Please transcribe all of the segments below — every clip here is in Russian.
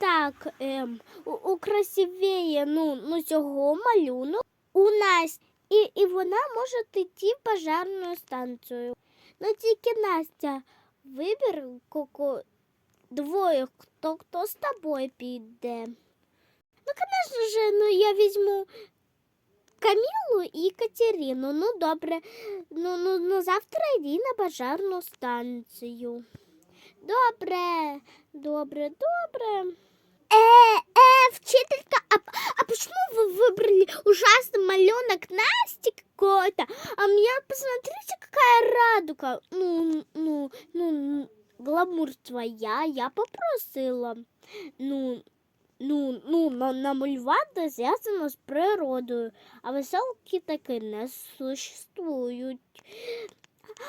так ем, у, у красивіє ну, ну, цього малюнок у нас. І, і вона може йти в пожарну станцію. Ну тільки Настя, вибір коко двоє, хто, хто з тобою піде. Ну, звісно ж, ну я візьму Камілу і Катерину. Ну, добре. Ну, ну, ну завтра йди на пожарну станцію. Добре, добре, добре. Э, э, вчителька, а, а почему вы выбрали ужасный малюнок Насти какой-то? А мне, посмотрите, какая радуга. Ну, ну, ну, гламур твоя, я попросила. Ну, ну, ну, на- намалювати зв'язано з природою, а веселки таки не существують.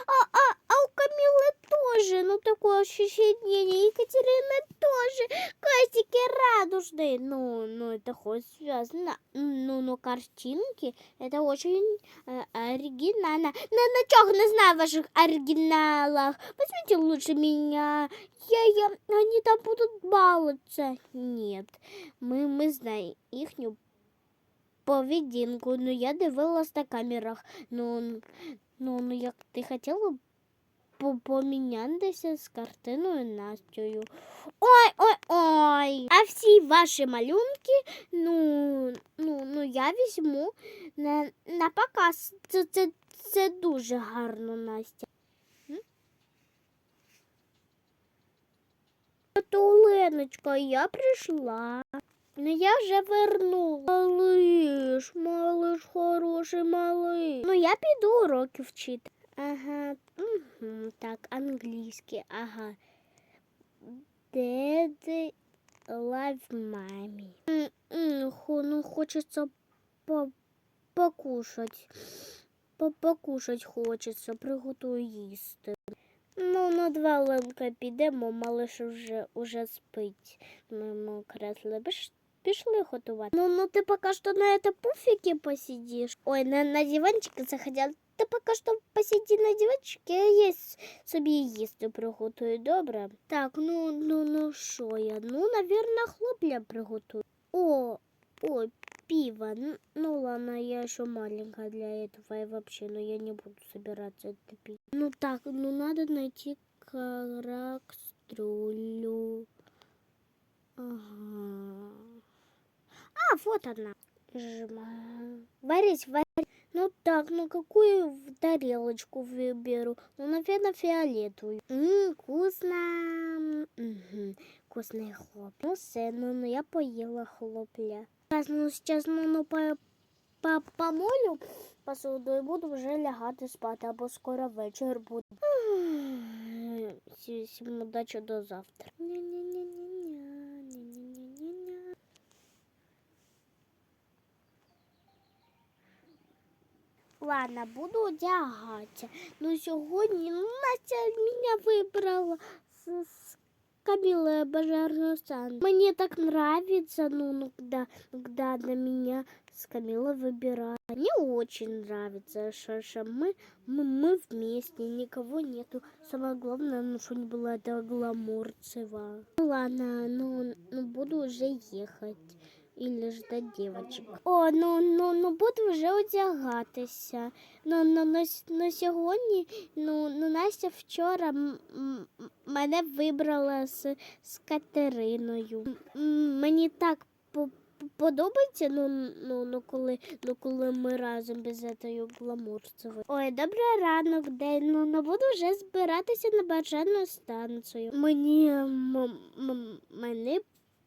А, а, а у Камилы тоже, ну, такое ощущение, и Екатерины тоже, костики радужные. Ну, ну, это хоть связано. Ну, ну, картинки, это очень э, оригинально. На, на не знаю ваших оригиналах. Возьмите лучше меня. Я, я, они там будут баловаться. Нет, ми, ми знаємо їхню поведінку. Ну, я дивилась на камерах. Ну, ну, ну як ти хотіла по- помінятися з картиною Настю. Ой, ой, ой. А всі ваші малюнки, ну, ну, ну я візьму на, на показ. Це, це, це дуже гарно, Настя. То Оленочка, я прийшла. Ну я вже вернула. Малиш, малиш, хороший малиш. Ну я піду уроки вчити. Ага, угу, так, англійський, ага. Деди лайв мамі. Ну хочеться по покушать. По покушать хочеться, приготую їсти. Ну, на два ленка підемо, малиш вже, уже спить. Ми ми кресли піш, пішли готувати. Ну, ну ти поки що на это пуфіки посидиш. Ой, на, на диванчику захотіла. Ти поки що посиди на диванчику, а я с- собі їсти приготую, добре? Так, ну, ну, ну, що я? Ну, наверное, хлоп'я приготую. О, о, пиво. Н- Ну ладно, я еще маленькая для этого и вообще, но я не буду собираться это пить. Ну так, ну надо найти каракструлю. Ага. А, вот она. Жма. Варить, варить. Ну так, ну какую в тарелочку выберу? Ну, наверное, фиолетовую. М, вкусно. Мгм. Вкусный хлоп. Ну, все, ну, ну, я поела хлопья. Сейчас, ну, сейчас, ну, ну, по, по, помолю посуду и буду вже лягати спати, або скоро вечір буде. М, всі- Всім удачі до завтра. Ня-ня-ня-ня-ня, Ладно, буду одягатися. Ну сьогодні ну, Настя мене вибрала з, з Камилой Бажарную Сан. Мне так нравится, ну, ну, когда, ну, когда на меня с Камилой выбирают. Мне очень нравится, что, что мы, мы, мы вместе, никого нету. Самое главное, ну, что не было этого гламурцева. Ну, ладно, ну, ну, буду уже ехать. Или ждать девочек. О, ну, ну, ну буду вже одягатися. Ну, ну, ну, ну сьогодні, ну, ну Настя вчора мене вибрала з, з Катериною. М- Мені так по- подобається, ну, ну, ну, коли, ну, коли ми разом без цієї гламурцевої. Ой, добрий ранок, день. Ну, ну буду вже збиратися на бажану станцію. Мені м- м- мене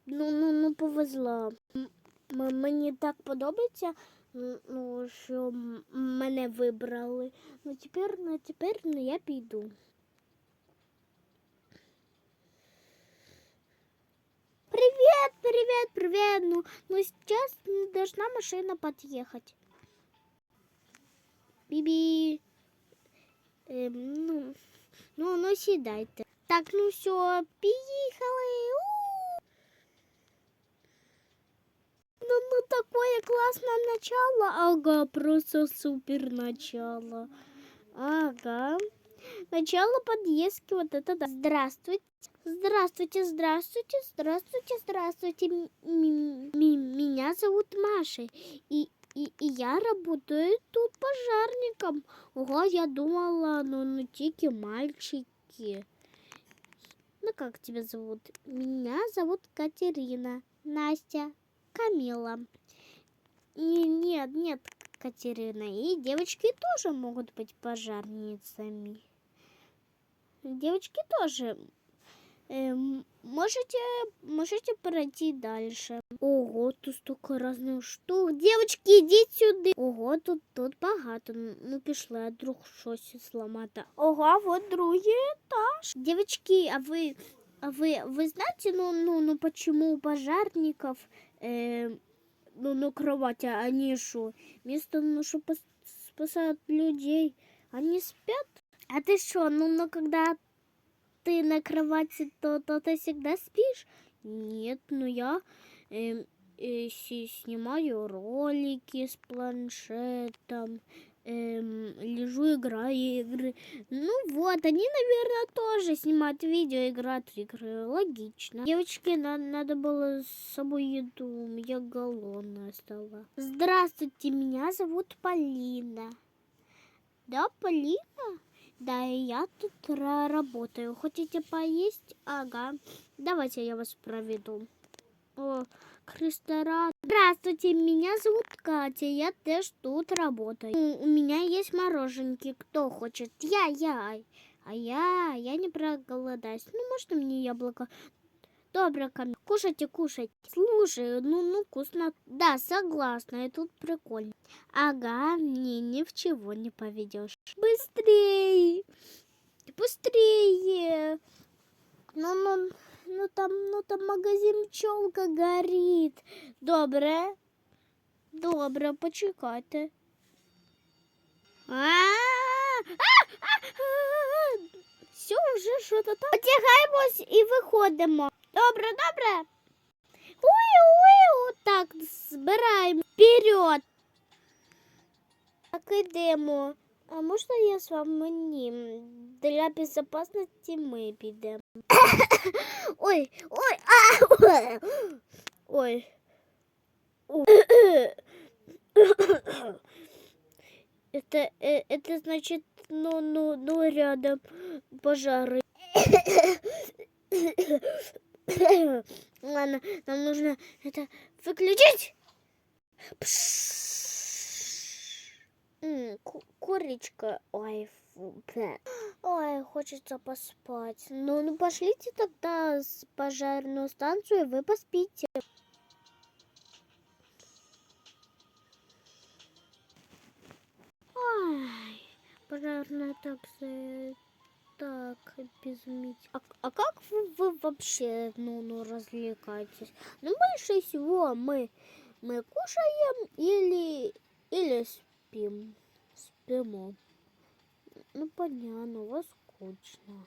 ну, ну, ну повезло. М- м- Мені так подобається, м, ну, що м- мене вибрали. Ну тепер, ну тепер ну, я піду. Привет, привет, привет. Ну, ну сейчас м, должна машина подъехать. Биби. Ем, ну, ну, ну сідайте. Так, ну все, поїхали. Классное начало. Ага, просто супер начало. Ага. Начало подъездки, вот это да. Здравствуйте. Здравствуйте, здравствуйте, здравствуйте, здравствуйте. М- м- Меня зовут Маша, и, и, и я работаю тут пожарником. Ого, я думала, ну, ну, тики мальчики. Ну, как тебя зовут? Меня зовут Катерина, Настя, Камила. И нет, нет, Катерина, и девочки тоже могут быть пожарницами. Девочки тоже Эм, можете, можете пройти дальше. Ого, тут столько разных штук. Девочки, ідіть сюди. Ого, тут, тут багато. Ну, пішли, а друг щось зламати. Ого, вот другий этаж. Девочки, а вы, а вы, вы знаете, ну, ну, ну, почему у пожарников, э, ну, на кровати, они что, вместо, ну, что спасают людей, они спят? А ты что, ну, ну, когда ты на кровати, то, то ты всегда спишь? Нет, ну я эм, э, си- снимаю ролики с планшетом, эм, лежу, играю игры. Ну вот, они, наверное, тоже снимают видео, играют игры. Логично. Девочки, на- надо было с собой еду. Я голодная стала. Здравствуйте, меня зовут Полина. Да, Полина? Да, и я тут ра- работаю. Хотите поесть? Ага. Давайте я вас проведу. О, к ресторану. Здравствуйте, меня зовут Катя. Я тоже тут работаю. У, меня есть мороженки. Кто хочет? Я, я. А я, я не проголодаюсь. Ну, можно мне яблоко? Добро, Камиль. Кушайте, кушайте. Слушай, ну, ну, вкусно. Да, согласна, и тут прикольно. Ага, мне ни в чего не поведешь. Быстрее! Быстрее! Ну, ну, ну там, ну там магазин пчелка горит. Добре. Добре, почекайте. Все, вже що то там. Потягаємось і виходимо. Добре, добре. Ой, ой, так, збираємо вперед. Так, ідемо. А можна я з вами ні? Для безпечності ми підемо. Ой, ой, а, ой. Ой. Это, э, это значит, ну, ну, ну, рядом пожары. Ладно, нам нужно это выключить. М, ку- Курочка. Ой. Ой, хочется поспать. Ну, ну пошлите тогда с пожарную станцию, вы поспите. Ой, пожарная такса. Так, безумить. А, а как вы, вы вообще, ну, ну, развлекаетесь? Ну, больше всего мы, мы кушаем или, или спим. Спимо. Ну, понятно, у вас скучно.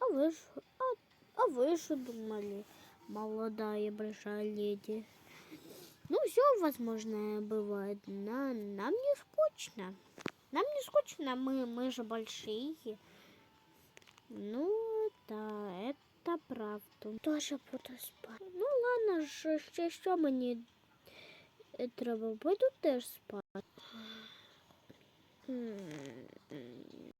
А вы ж, а, а вы что думали, молодая большая леди? Ну, все возможное бывает. На, нам не скучно. Нам не скучно, мы, мы же большие. Ну, да, это правда. Тоже буду спати. Ну, ладно, що, що мені треба? Буду теж спати. М,